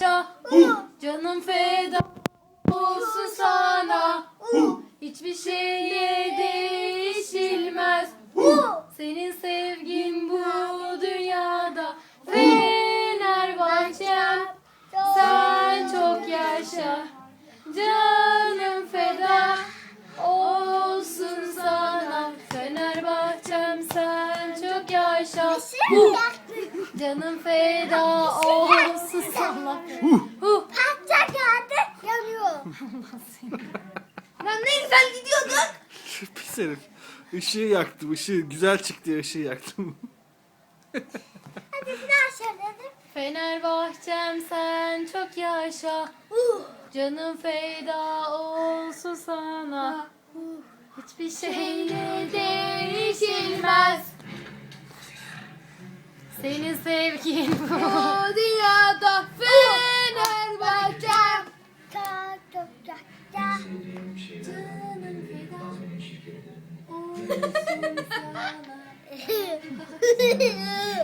yaşa. Canım feda olsun sana. Hiçbir şeye değişilmez. Senin sevgin bu dünyada. Fenerbahçem sen çok yaşa. Canım feda olsun sana. Fenerbahçem sen çok yaşa. Canım feda olsun Lan ne güzel gidiyorduk. Pis herif. Işığı yaktım. ışığı güzel çıktı ışığı yaktım. Hadi bir daha söyledim. Fenerbahçem sen çok yaşa. Canım feda olsun sana. Hiçbir şeyle değişilmez. Senin sevgin bu フフフフ。